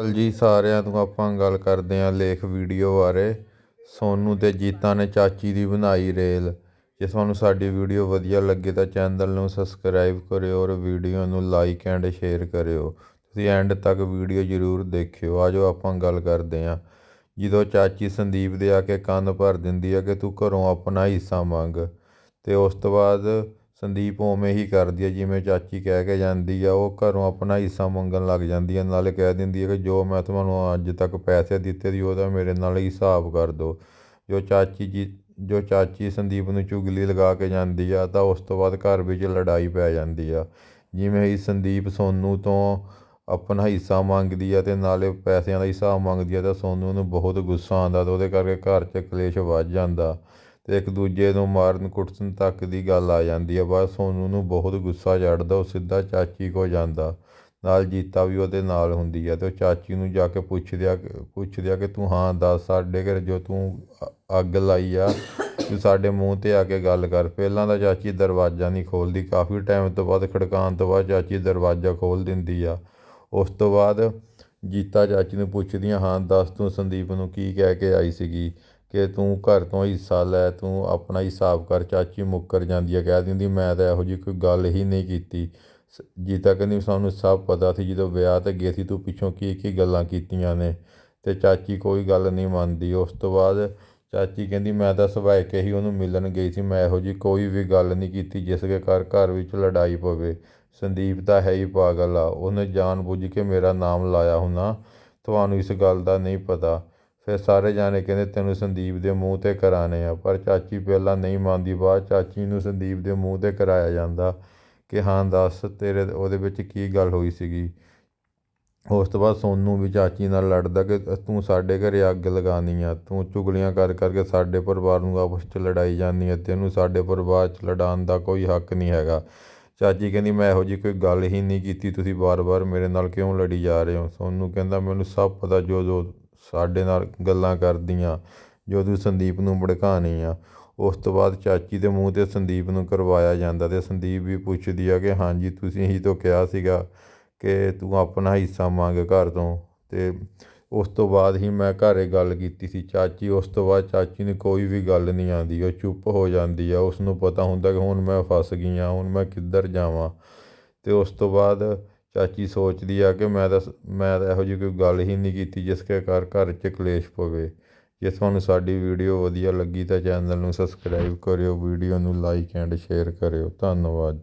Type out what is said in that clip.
ਚਲ ਜੀ ਸਾਰਿਆਂ ਤੋਂ ਆਪਾਂ ਗੱਲ ਕਰਦੇ ਹਾਂ ਲੇਖ ਵੀਡੀਓ ਬਾਰੇ। ਸੋਨੂ ਤੇ ਜੀਤਾ ਨੇ ਚਾਚੀ ਦੀ ਬਣਾਈ ਰੇਲ। ਜੇ ਤੁਹਾਨੂੰ ਸਾਡੀ ਵੀਡੀਓ ਵਧੀਆ ਲੱਗੇ ਤਾਂ ਚੈਨਲ ਨੂੰ ਸਬਸਕ੍ਰਾਈਬ ਕਰਿਓ ਔਰ ਵੀਡੀਓ ਨੂੰ ਲਾਈਕ ਐਂਡ ਸ਼ੇਅਰ ਕਰਿਓ। ਤੁਸੀਂ ਐਂਡ ਤੱਕ ਵੀਡੀਓ ਜ਼ਰੂਰ ਦੇਖਿਓ। ਆਜੋ ਆਪਾਂ ਗੱਲ ਕਰਦੇ ਹਾਂ। ਜਦੋਂ ਚਾਚੀ ਸੰਦੀਪ ਦੇ ਆ ਕੇ ਕੰਨ ਭਰ ਦਿੰਦੀ ਆ ਕਿ ਤੂੰ ਘਰੋਂ ਆਪਣਾ ਹਿੱਸਾ ਮੰਗ, ਤੇ ਉਸ ਤੋਂ ਬਾਅਦ ਸੰਦੀਪ ਉਵੇਂ ਹੀ ਕਰਦੀ ਹੈ ਜਿਵੇਂ ਚਾਚੀ ਕਹਿ ਕੇ ਜਾਂਦੀ ਆ, ਉਹ ਘਰੋਂ ਆਪਣਾ ਹਿੱਸਾ ਮੰਗਣ ਲੱਗ ਜਾਂਦੀ ਹੈ ਨਾਲੇ ਕਹਿ ਦਿੰਦੀ ਹੈ ਕਿ ਜੋ ਮੈਂ ਤੁਹਾਨੂੰ ਅੱਜ ਤੱਕ ਪੈਸੇ ਦਿੱਤੇ ਦੀ ਉਹਦਾ ਮੇਰੇ ਨਾਲ ਹਿਸਾਬ ਕਰ ਦਿਓ। ਜੋ ਚਾਚੀ ਜੀ, ਜੋ ਚਾਚੀ ਸੰਦੀਪ ਨੂੰ ਚੁਗਲੀ ਲਗਾ ਕੇ ਜਾਂਦੀ ਆ, ਤਾਂ ਉਸ ਤੋਂ ਬਾਅਦ ਘਰ ਵਿੱਚ ਲੜਾਈ ਪੈ ਜਾਂਦੀ ਆ। ਜਿਵੇਂ ਹੀ ਸੰਦੀਪ ਸੋਨੂ ਤੋਂ ਆਪਣਾ ਹਿੱਸਾ ਮੰਗਦੀ ਆ ਤੇ ਨਾਲੇ ਪੈਸਿਆਂ ਦਾ ਹਿਸਾਬ ਮੰਗਦੀ ਆ, ਤਾਂ ਸੋਨੂ ਨੂੰ ਬਹੁਤ ਗੁੱਸਾ ਆਉਂਦਾ ਤੇ ਉਹਦੇ ਕਰਕੇ ਘਰ 'ਚ ਕਲੇਸ਼ ਵੱਧ ਜਾਂਦਾ। ਅਤੇ ਇੱਕ ਦੂਜੇ ਨੂੰ ਮਾਰਨ ਕੁੱਟਣ ਤੱਕ ਦੀ ਗੱਲ ਆ ਜਾਂਦੀ ਆ, ਬਸ ਸੋਨੂੰ ਨੂੰ ਬਹੁਤ ਗੁੱਸਾ ਚੜ੍ਹਦਾ, ਉਹ ਸਿੱਧਾ ਚਾਚੀ ਕੋਲ ਜਾਂਦਾ। ਨਾਲ ਜੀਤਾ ਵੀ ਉਹਦੇ ਨਾਲ ਹੁੰਦੀ ਆ ਅਤੇ ਉਹ ਚਾਚੀ ਨੂੰ ਜਾ ਕੇ ਪੁੱਛਦੇ ਆ ਪੁੱਛਦੇ ਆ ਕਿ ਤੂੰ ਹਾਂ ਦੱਸ, ਸਾਡੇ ਘਰ ਜੋ ਤੂੰ ਅੱਗ ਲਾਈ ਆ, ਤੂੰ ਸਾਡੇ ਮੂੰਹ ਤੇ ਆ ਕੇ ਗੱਲ ਕਰ। ਪਹਿਲਾਂ ਤਾਂ ਚਾਚੀ ਦਰਵਾਜ਼ਾ ਨਹੀਂ ਖੋਲਦੀ ਕਾਫੀ ਟਾਈਮ ਤੋਂ ਬਾਅਦ, ਖੜਕਾਉਣ ਤੋਂ ਬਾਅਦ ਚਾਚੀ ਦਰਵਾਜ਼ਾ ਖੋਲ ਦਿੰਦੀ ਆ। ਉਸ ਤੋਂ ਬਾਅਦ ਜੀਤਾ ਚਾਚੀ ਨੂੰ ਪੁੱਛਦੀਆਂ ਹਾਂ ਦੱਸ ਤੂੰ ਸੰਦੀਪ ਨੂੰ ਕੀ ਕਹਿ ਕੇ ਆਈ ਸੀਗੀ? ਕਿ ਤੂੰ ਘਰ ਤੋਂ ਹਿੱਸਾ ਲੈ, ਤੂੰ ਆਪਣਾ ਹਿਸਾਬ ਕਰ, ਚਾਚੀ ਮੁੱਕਰ ਜਾਂਦੀ ਹੈ। ਕਹਿ ਦਿੰਦੀ, ਮੈਂ ਤਾਂ ਇਹੋ ਜਿਹੀ ਕੋਈ ਗੱਲ ਹੀ ਨਹੀਂ ਕੀਤੀ। ਸ- ਜੀਤਾ ਕਹਿੰਦੀ, ਸਾਨੂੰ ਸਭ ਪਤਾ ਸੀ ਜਦੋਂ ਵਿਆਹ ਤੇ ਗਏ ਸੀ, ਤੂੰ ਪਿੱਛੋਂ ਕੀ ਕੀ ਗੱਲਾਂ ਕੀਤੀਆਂ ਨੇ? ਤੇ ਚਾਚੀ ਕੋਈ ਗੱਲ ਨਹੀਂ ਮੰਨਦੀ। ਉਸ ਤੋਂ ਬਾਅਦ ਚਾਚੀ ਕਹਿੰਦੀ, ਮੈਂ ਤਾਂ ਸਵਾਇ ਕੇ ਹੀ ਉਹਨੂੰ ਮਿਲਣ ਗਈ ਸੀ। ਮੈਂ ਇਹੋ ਜਿਹੀ ਕੋਈ ਵੀ ਗੱਲ ਨਹੀਂ ਕੀਤੀ ਜਿਸ ਦੇ ਘਰ ਘਰ ਵਿੱਚ ਲੜਾਈ ਪਵੇ। ਸੰਦੀਪ ਤਾਂ ਹੈ ਹੀ ਪਾਗਲ ਆ। ਉਹਨੇ ਜਾਣ ਬੁੱਝ ਕੇ ਮੇਰਾ ਨਾਮ ਲਾਇਆ ਹੁਣਾ। ਤੁਹਾਨੂੰ ਇਸ ਗੱਲ ਦਾ ਨਹੀਂ ਪਤਾ। ਫਿਰ ਸਾਰੇ ਜਾਣੇ ਕਹਿੰਦੇ, ਤੈਨੂੰ ਸੰਦੀਪ ਦੇ ਮੂੰਹ ਤੇ ਕਰਾਉਣੇ ਆ। ਪਰ ਚਾਚੀ ਪਹਿਲਾਂ ਨਹੀਂ ਮੰਨਦੀ, ਬਾਅਦ ਚਾਚੀ ਨੂੰ ਸੰਦੀਪ ਦੇ ਮੂੰਹ ਤੇ ਕਰਾਇਆ ਜਾਂਦਾ ਕਿ, ਹਾਂ, ਦੱਸ, ਤੇਰੇ ਉਹਦੇ ਵਿੱਚ ਕੀ ਗੱਲ ਹੋਈ ਸੀਗੀ? ਉਸ ਤੋਂ ਬਾਅਦ ਸੋਨੂੰ ਵੀ ਚਾਚੀ ਨਾਲ ਲੜਦਾ ਕਿ, ਤੂੰ ਸਾਡੇ ਘਰੇ ਅੱਗ ਲਗਾਉਣੀ ਆ। ਤੂੰ ਚੁਗਲੀਆਂ ਕਰ ਕਰਕੇ ਸਾਡੇ ਪਰਿਵਾਰ ਨੂੰ ਆਪਸ 'ਚ ਲੜਾਈ ਜਾਂਦੀ ਹੈ ਤੈਨੂੰ ਸਾਡੇ ਪਰਿਵਾਰ 'ਚ ਲੜਾਉਣ ਦਾ ਕੋਈ ਹੱਕ ਨਹੀਂ ਹੈਗਾ। ਚਾਚੀ ਕਹਿੰਦੀ, ਮੈਂ ਇਹੋ ਜਿਹੀ ਕੋਈ ਗੱਲ ਹੀ ਨਹੀਂ ਕੀਤੀ। ਤੁਸੀਂ ਵਾਰ-ਵਾਰ ਮੇਰੇ ਨਾਲ ਕਿਉਂ ਲੜੀ ਜਾ ਰਹੇ ਹੋ? ਸੋਨੂੰ ਕਹਿੰਦਾ, ਮੈਨੂੰ ਸਭ ਪਤਾ ਜੋ ਜੋ ਸਾਡੇ ਨਾਲ ਗੱਲਾਂ ਕਰਦੀਆਂ, ਜੋ ਤੂੰ ਸੰਦੀਪ ਨੂੰ ਭੜਕਾਉਣੀ ਆ। ਉਸ ਤੋਂ ਬਾਅਦ ਚਾਚੀ ਦੇ ਮੂੰਹ ਤੇ ਸੰਦੀਪ ਨੂੰ ਕਰਵਾਇਆ ਜਾਂਦਾ ਅਤੇ ਸੰਦੀਪ ਵੀ ਪੁੱਛਦੀ ਆ ਕਿ ਹਾਂਜੀ, ਤੁਸੀਂ ਹੀ ਤਾਂ ਕਿਹਾ ਸੀਗਾ ਕਿ ਤੂੰ ਆਪਣਾ ਹਿੱਸਾ ਮੰਗ ਘਰ ਤੋਂ। ਅਤੇ ਉਸ ਤੋਂ ਬਾਅਦ ਹੀ ਮੈਂ ਘਰ ਗੱਲ ਕੀਤੀ ਸੀ। ਚਾਚੀ, ਉਸ ਤੋਂ ਬਾਅਦ ਚਾਚੀ ਨੂੰ ਕੋਈ ਵੀ ਗੱਲ ਨਹੀਂ ਆਉਂਦੀ, ਉਹ ਚੁੱਪ ਹੋ ਜਾਂਦੀ ਆ। ਉਸ ਨੂੰ ਪਤਾ ਹੁੰਦਾ ਕਿ ਹੁਣ ਮੈਂ ਫਸ ਗਈ ਹਾਂ ਹੁਣ ਮੈਂ ਕਿੱਧਰ ਜਾਵਾਂ। ਅਤੇ ਉਸ ਤੋਂ ਬਾਅਦ ਚਾਚੀ ਸੋਚਦੀ ਆ ਕਿ ਮੈਂ ਤਾਂ ਸ- ਮੈਂ ਤਾਂ ਇਹੋ ਜਿਹੀ ਕੋਈ ਗੱਲ ਹੀ ਨਹੀਂ ਕੀਤੀ ਜਿਸ ਕੇ ਘਰ ਘਰ 'ਚ ਕਲੇਸ਼ ਪਵੇ। ਜੇ ਤੁਹਾਨੂੰ ਸਾਡੀ ਵੀਡੀਓ ਵਧੀਆ ਲੱਗੀ ਤਾਂ ਚੈਨਲ ਨੂੰ ਸਬਸਕ੍ਰਾਈਬ ਕਰਿਓ, ਵੀਡੀਓ ਨੂੰ ਲਾਈਕ ਐਂਡ ਸ਼ੇਅਰ ਕਰਿਓ। ਧੰਨਵਾਦ